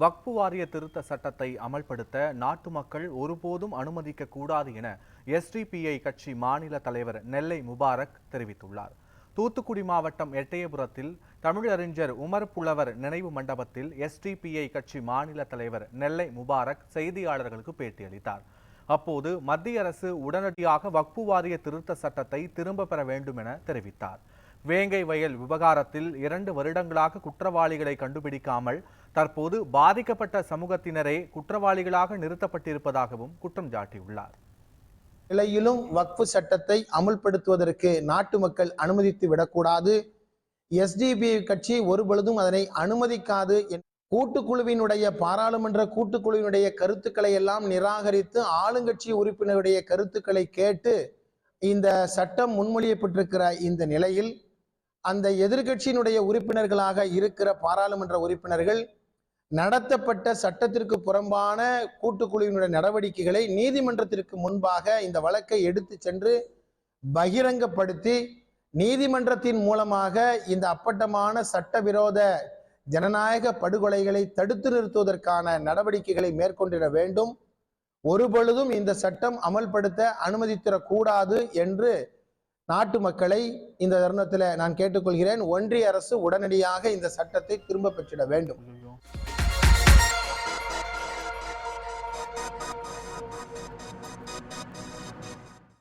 வக்பு வாரிய திருத்த சட்டத்தை அமல்படுத்த நாட்டு மக்கள் ஒருபோதும் அனுமதிக்க கூடாது என எஸ்டிபிஐ கட்சி மாநில தலைவர் நெல்லை முபாரக் தெரிவித்துள்ளார். தூத்துக்குடி மாவட்டம் எட்டயபுரத்தில் தமிழறிஞர் உமர் புலவர் நினைவு மண்டபத்தில் எஸ்டிபிஐ கட்சி மாநில தலைவர் நெல்லை முபாரக் செய்தியாளர்களுக்கு பேட்டியளித்தார். அப்போது மத்திய அரசு உடனடியாக வக்பு வாரிய திருத்த சட்டத்தை திரும்ப பெற வேண்டும் என தெரிவித்தார். வேங்கை வயல் விவகாரத்தில் இரண்டு வருடங்களாக குற்றவாளிகளை கண்டுபிடிக்காமல் தற்போது பாதிக்கப்பட்ட சமூகத்தினரே குற்றவாளிகளாக நிறுத்தப்பட்டிருப்பதாகவும் குற்றம் சாட்டியுள்ளார். நிலையிலும் வக்ஃபு சட்டத்தை அமுல்படுத்துவதற்கு நாட்டு மக்கள் அனுமதித்து விடக்கூடாது. எஸ்டிபி கட்சி ஒருபொழுதும் அதனை அனுமதிக்காது என்- கூட்டுக்குழுவினுடைய பாராளுமன்ற கூட்டுக்குழுவினுடைய கருத்துக்களை எல்லாம் நிராகரித்து ஆளுங்கட்சி உறுப்பினருடைய கருத்துக்களை கேட்டு இந்த சட்டம் முன்மொழியப்பட்டிருக்கிற இந்த நிலையில் அந்த எதிர்க்கட்சியினுடைய உறுப்பினர்களாக இருக்கிற பாராளுமன்ற உறுப்பினர்கள் நடத்தப்பட்ட சட்டத்திற்கு புறம்பான கூட்டுக்குழுவினுடைய நடவடிக்கைகளை நீதிமன்றத்திற்கு முன்பாக இந்த வழக்கை எடுத்து சென்று பகிரங்கப்படுத்தி நீதிமன்றத்தின் மூலமாக இந்த அப்பட்டமான சட்டவிரோத ஜனநாயக படுகொலைகளை தடுத்து நிறுத்துவதற்கான நடவடிக்கைகளை மேற்கொண்டிட வேண்டும். ஒருபொழுதும் இந்த சட்டம் அமல்படுத்த அனுமதித்திடக்கூடாது என்று நாட்டு மக்களை இந்த தருணத்தில் நான் கேட்டுக்கொள்கிறேன். ஒன்றிய அரசு உடனடியாக இந்த சட்டத்தை திரும்ப பெற்றிட வேண்டும்.